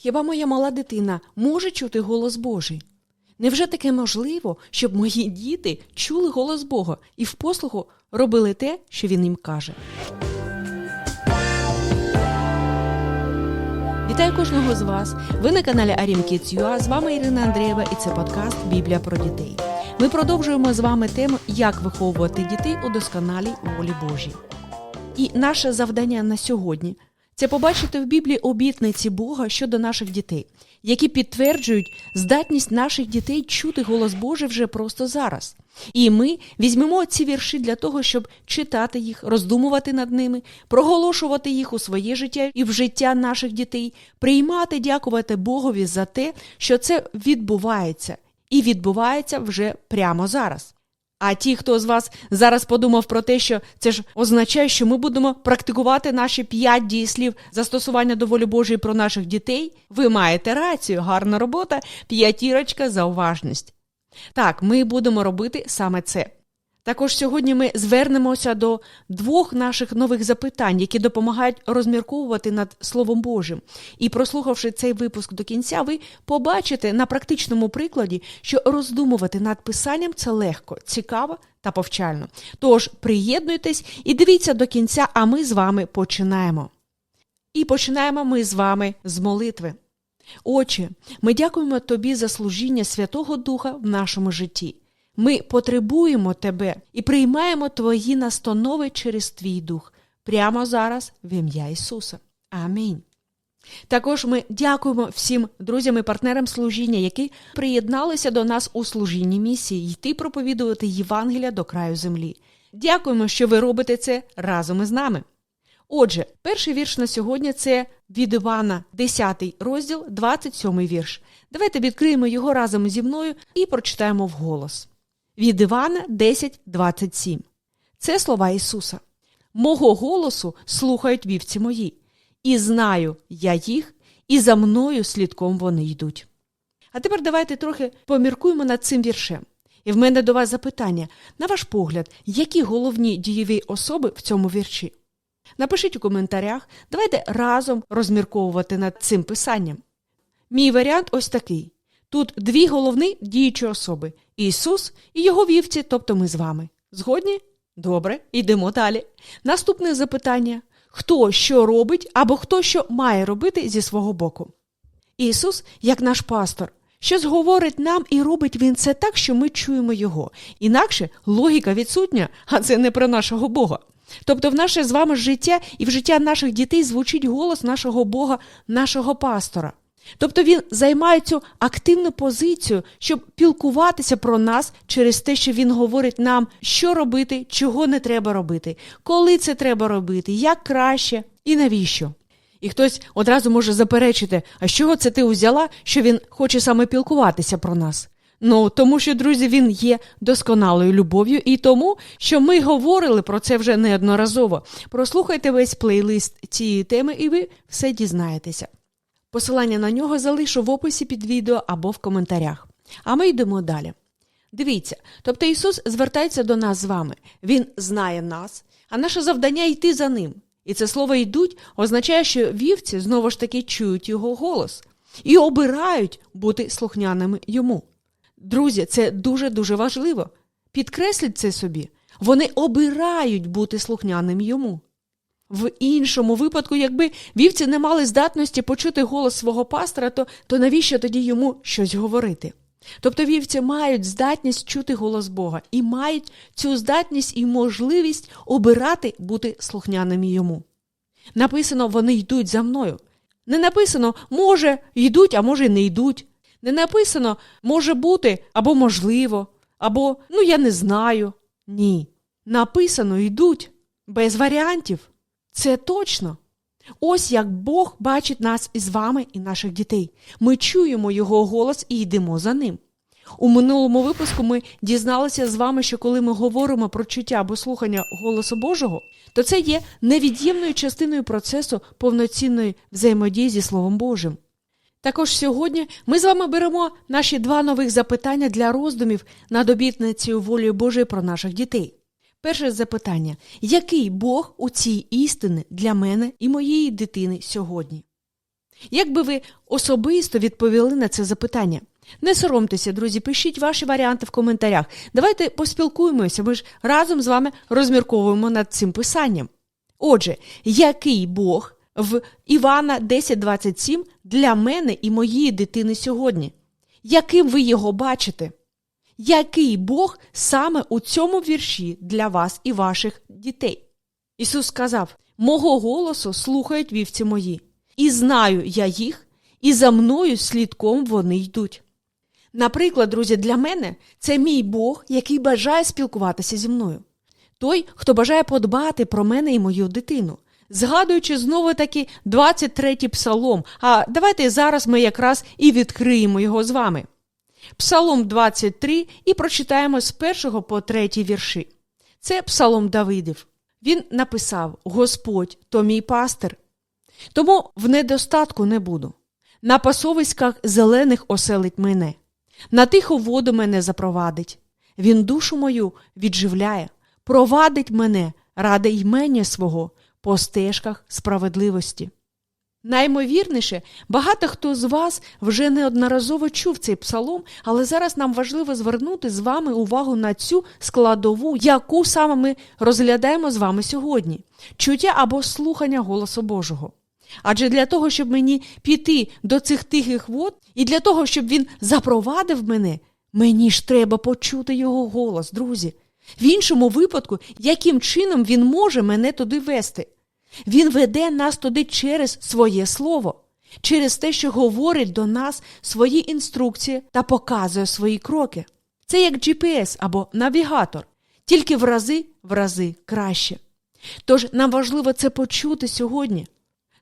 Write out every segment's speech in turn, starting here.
Хіба моя мала дитина може чути голос Божий? Невже таке можливо, щоб мої діти чули голос Бога і в послуху робили те, що він їм каже? Вітаю кожного з вас. Ви на каналі Арім Kids.ua. З вами Ірина Андрієва і це подкаст Біблія про дітей. Ми продовжуємо з вами тему, як виховувати дітей у досконалій волі Божій. І наше завдання на сьогодні це побачити в Біблії обітниці Бога щодо наших дітей, які підтверджують здатність наших дітей чути голос Божий вже просто зараз. І ми візьмемо ці вірші для того, щоб читати їх, роздумувати над ними, проголошувати їх у своє життя і в життя наших дітей, приймати, дякувати Богові за те, що це відбувається, і відбувається вже прямо зараз. А ті, хто з вас зараз подумав про те, що це ж означає, що ми будемо практикувати наші п'ять дієслів застосування до волі Божої про наших дітей, ви маєте рацію, гарна робота, п'ятірочка за уважність. Так, ми будемо робити саме це. Також сьогодні ми звернемося до двох наших нових запитань, які допомагають розмірковувати над Словом Божим. І прослухавши цей випуск до кінця, ви побачите на практичному прикладі, що роздумувати над писанням це легко, цікаво та повчально. Тож приєднуйтесь і дивіться до кінця, а ми з вами починаємо. І починаємо ми з вами з молитви. Отче, ми дякуємо Тобі за служіння Святого Духа в нашому житті. Ми потребуємо Тебе і приймаємо Твої настанови через Твій Дух прямо зараз в ім'я Ісуса. Амінь. Також ми дякуємо всім друзям і партнерам служіння, які приєдналися до нас у служінні місії йти проповідувати Євангелія до краю землі. Дякуємо, що ви робите це разом із нами. Отже, перший вірш на сьогодні це від Івана, 10 розділ, 27 вірш. Давайте відкриємо його разом зі мною і прочитаємо вголос. Від Івана 10.27. Це слова Ісуса. Мого голосу слухають вівці мої, і знаю я їх, і за мною слідком вони йдуть. А тепер давайте трохи поміркуємо над цим віршем. І в мене до вас запитання: на ваш погляд, які головні дієві особи в цьому вірші? Напишіть у коментарях, давайте разом розмірковувати над цим писанням. Мій варіант ось такий: тут дві головні діючі особи Ісус і його вівці, тобто ми з вами. Згодні? Добре, йдемо далі. Наступне запитання: хто що робить або хто що має робити зі свого боку? Ісус, як наш пастор, щось говорить нам і робить Він це так, що ми чуємо Його. Інакше логіка відсутня, а це не про нашого Бога. Тобто в наше з вами життя і в життя наших дітей звучить голос нашого Бога, нашого пастора. Тобто він займає цю активну позицію, щоб пілкуватися про нас через те, що він говорить нам, що робити, чого не треба робити, коли це треба робити, як краще і навіщо. І хтось одразу може заперечити, а з чого це ти узяла, що він хоче саме пілкуватися про нас? Ну, тому що, друзі, він є досконалою любов'ю, і тому, що ми говорили про це вже неодноразово. Прослухайте весь плейлист цієї теми, і ви все дізнаєтеся. Посилання на нього залишу в описі під відео або в коментарях. А ми йдемо далі. Дивіться, тобто Ісус звертається до нас з вами. Він знає нас, а наше завдання йти за ним. І це слово йдуть означає, що вівці знову ж таки чують його голос і обирають бути слухняними йому. Друзі, це дуже-дуже важливо. Підкресліть це собі. Вони обирають бути слухняним йому. В іншому випадку, якби вівці не мали здатності почути голос свого пастора, то, то навіщо тоді йому щось говорити? Тобто вівці мають здатність чути голос Бога і мають цю здатність і можливість обирати бути слухняними йому. Написано, вони йдуть за мною. Не написано, може, йдуть, а може, не йдуть. Не написано, може бути, або можливо, або ну я не знаю. Ні. Написано, йдуть без варіантів. Це точно. Ось як Бог бачить нас із вами і наших дітей. Ми чуємо Його голос і йдемо за ним. У минулому випуску ми дізналися з вами, що коли ми говоримо про чуття або слухання голосу Божого, то це є невід'ємною частиною процесу повноцінної взаємодії зі Словом Божим. Також сьогодні ми з вами беремо наші два нових запитання для роздумів над обітницею волі Божої про наших дітей. Перше запитання: який Бог у цій істини для мене і моєї дитини сьогодні? Як би ви особисто відповіли на це запитання? Не соромтеся, друзі, пишіть ваші варіанти в коментарях. Давайте поспілкуємося, ми ж разом з вами розмірковуємо над цим писанням. Отже, який Бог в Івана 10.27 для мене і моєї дитини сьогодні? Яким ви його бачите? Який Бог саме у цьому вірші для вас і ваших дітей? Ісус сказав: Мого голосу слухають вівці мої, і знаю я їх, і за мною слідком вони йдуть. Наприклад, друзі, для мене це мій Бог, який бажає спілкуватися зі мною. Той, хто бажає подбати про мене і мою дитину. Згадуючи знову таки 23-й псалом, а давайте зараз ми якраз і відкриємо його з вами. Псалом 23 і прочитаємо з першого по третій вірші. Це псалом Давидів. Він написав: Господь то мій пастир, тому в недостатку не буду. На пасовиськах зелених оселить мене, на тиху воду мене запровадить. Він душу мою відживляє, провадить мене ради ймення свого по стежках справедливості. Наймовірніше, багато хто з вас вже неодноразово чув цей псалом, але зараз нам важливо звернути з вами увагу на цю складову, яку саме ми розглядаємо з вами сьогодні чуття або слухання голосу Божого. Адже для того, щоб мені піти до цих тихих вод, і для того, щоб він запровадив мене, мені ж треба почути його голос, друзі. В іншому випадку, яким чином він може мене туди вести? Він веде нас туди через своє слово, через те, що говорить до нас свої інструкції та показує свої кроки. Це як GPS або навігатор, тільки в рази в рази краще. Тож нам важливо це почути сьогодні,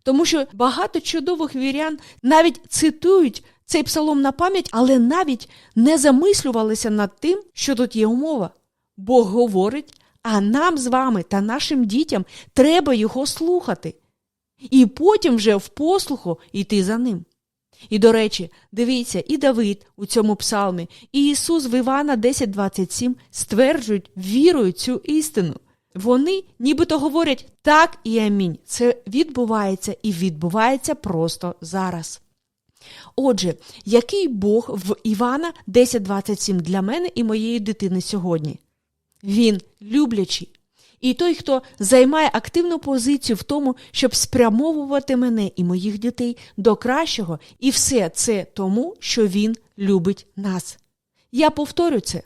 тому що багато чудових вірян навіть цитують цей псалом на пам'ять, але навіть не замислювалися над тим, що тут є умова. Бог говорить, а нам з вами та нашим дітям треба його слухати. І потім вже в послуху йти за ним. І, до речі, дивіться, і Давид у цьому псалмі, і Ісус в Івана 10.27 стверджують вірою цю істину. Вони нібито говорять так і амінь. Це відбувається і відбувається просто зараз. Отже, який Бог в Івана 10.27 для мене і моєї дитини сьогодні? Він люблячий. І той, хто займає активну позицію в тому, щоб спрямовувати мене і моїх дітей до кращого, і все це тому, що він любить нас. Я повторю це.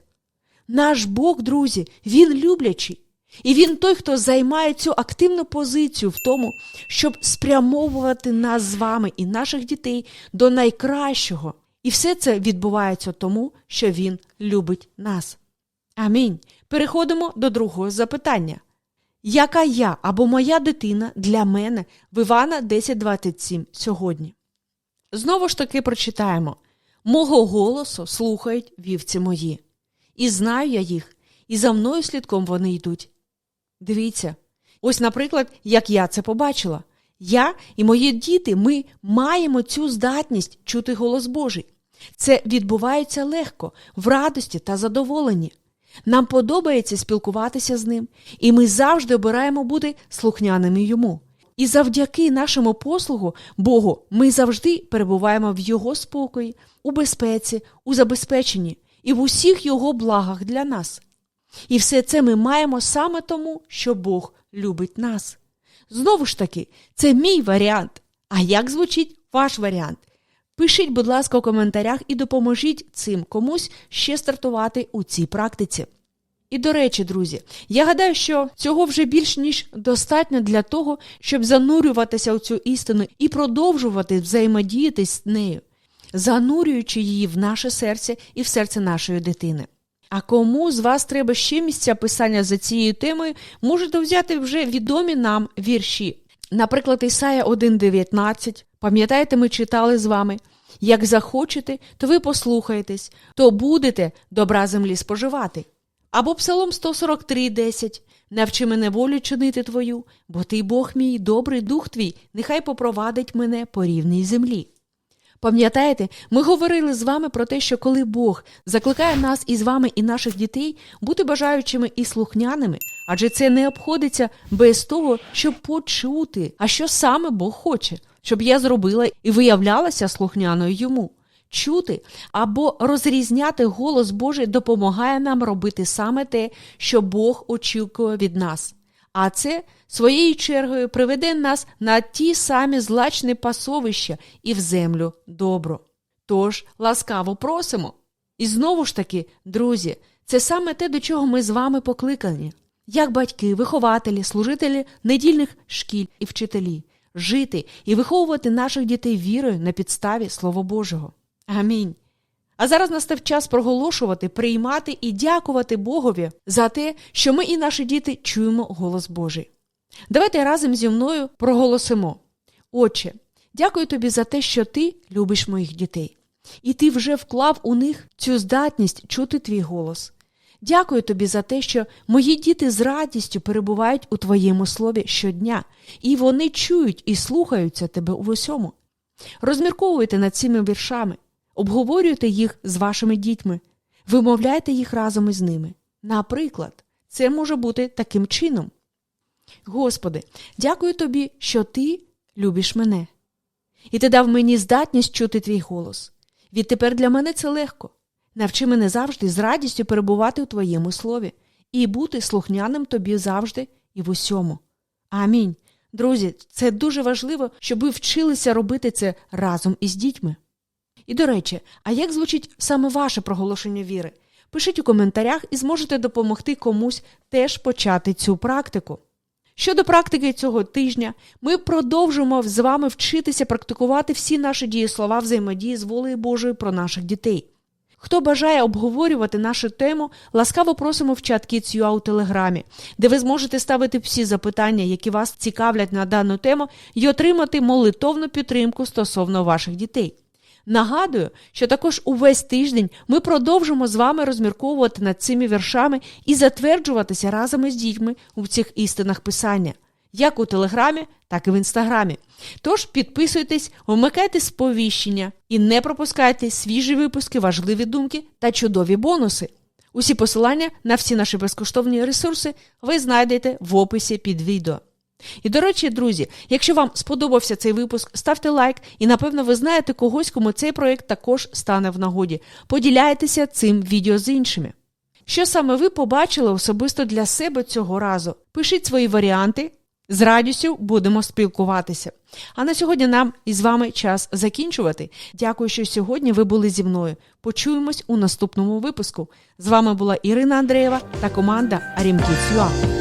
Наш Бог, друзі, він люблячий. І він той, хто займає цю активну позицію в тому, щоб спрямовувати нас з вами і наших дітей до найкращого. І все це відбувається тому, що він любить нас. Амінь. Переходимо до другого запитання. Яка я або моя дитина для мене в Івана 10.27 сьогодні? Знову ж таки прочитаємо Мого голосу слухають вівці мої, і знаю я їх, і за мною слідком вони йдуть. Дивіться, ось, наприклад, як я це побачила. Я і мої діти ми маємо цю здатність чути голос Божий. Це відбувається легко, в радості та задоволенні. Нам подобається спілкуватися з ним, і ми завжди обираємо бути слухняними йому. І завдяки нашому послугу Богу ми завжди перебуваємо в Його спокої, у безпеці, у забезпеченні і в усіх Його благах для нас. І все це ми маємо саме тому, що Бог любить нас. Знову ж таки, це мій варіант. А як звучить ваш варіант? Пишіть, будь ласка, у коментарях і допоможіть цим комусь ще стартувати у цій практиці. І до речі, друзі, я гадаю, що цього вже більш ніж достатньо для того, щоб занурюватися у цю істину і продовжувати взаємодіяти з нею, занурюючи її в наше серце і в серце нашої дитини. А кому з вас треба ще місця писання за цією темою, можете взяти вже відомі нам вірші. Наприклад, Ісая 1,19. Пам'ятаєте, ми читали з вами. Як захочете, то ви послухаєтесь, то будете добра землі споживати. Або Псалом 143,10 Навчи мене волю чинити твою, бо ти Бог мій, добрий дух твій, нехай попровадить мене по рівній землі. Пам'ятаєте, ми говорили з вами про те, що коли Бог закликає нас із вами і наших дітей бути бажаючими і слухняними, адже це не обходиться без того, щоб почути, а що саме Бог хоче. Щоб я зробила і виявлялася слухняною йому. Чути або розрізняти голос Божий допомагає нам робити саме те, що Бог очікує від нас. А це своєю чергою приведе нас на ті самі злачні пасовища і в землю добро. Тож ласкаво просимо. І знову ж таки, друзі, це саме те, до чого ми з вами покликані, як батьки, вихователі, служителі недільних шкіль і вчителі, жити і виховувати наших дітей вірою на підставі Слова Божого. Амінь. А зараз настав час проголошувати, приймати і дякувати Богові за те, що ми і наші діти чуємо голос Божий. Давайте разом зі мною проголосимо. Отче, дякую тобі за те, що ти любиш моїх дітей, і ти вже вклав у них цю здатність чути твій голос. Дякую тобі за те, що мої діти з радістю перебувають у твоєму слові щодня, і вони чують і слухаються тебе у усьому. Розмірковуйте над цими віршами, обговорюйте їх з вашими дітьми, вимовляйте їх разом із ними. Наприклад, це може бути таким чином. Господи, дякую тобі, що ти любиш мене. І ти дав мені здатність чути твій голос. Відтепер для мене це легко. Навчи мене завжди з радістю перебувати у твоєму слові і бути слухняним тобі завжди і в усьому. Амінь. Друзі, це дуже важливо, щоб ви вчилися робити це разом із дітьми. І до речі, а як звучить саме ваше проголошення віри? Пишіть у коментарях і зможете допомогти комусь теж почати цю практику. Щодо практики цього тижня, ми продовжуємо з вами вчитися практикувати всі наші дієслова взаємодії з волею Божою про наших дітей. Хто бажає обговорювати нашу тему, ласкаво просимо в чат Kids.ua у Телеграмі, де ви зможете ставити всі запитання, які вас цікавлять на дану тему, і отримати молитовну підтримку стосовно ваших дітей. Нагадую, що також увесь тиждень ми продовжимо з вами розмірковувати над цими віршами і затверджуватися разом із дітьми у цих істинах писання, як у Телеграмі, так і в інстаграмі. Тож підписуйтесь, вмикайте сповіщення і не пропускайте свіжі випуски, важливі думки та чудові бонуси. Усі посилання на всі наші безкоштовні ресурси ви знайдете в описі під відео. І, до речі, друзі, якщо вам сподобався цей випуск, ставте лайк, і напевно ви знаєте когось, кому цей проєкт також стане в нагоді. Поділяйтеся цим відео з іншими. Що саме ви побачили особисто для себе цього разу? Пишіть свої варіанти. З радістю будемо спілкуватися. А на сьогодні нам із вами час закінчувати. Дякую, що сьогодні ви були зі мною. Почуємось у наступному випуску. З вами була Ірина Андреєва та команда Арімкіцюа.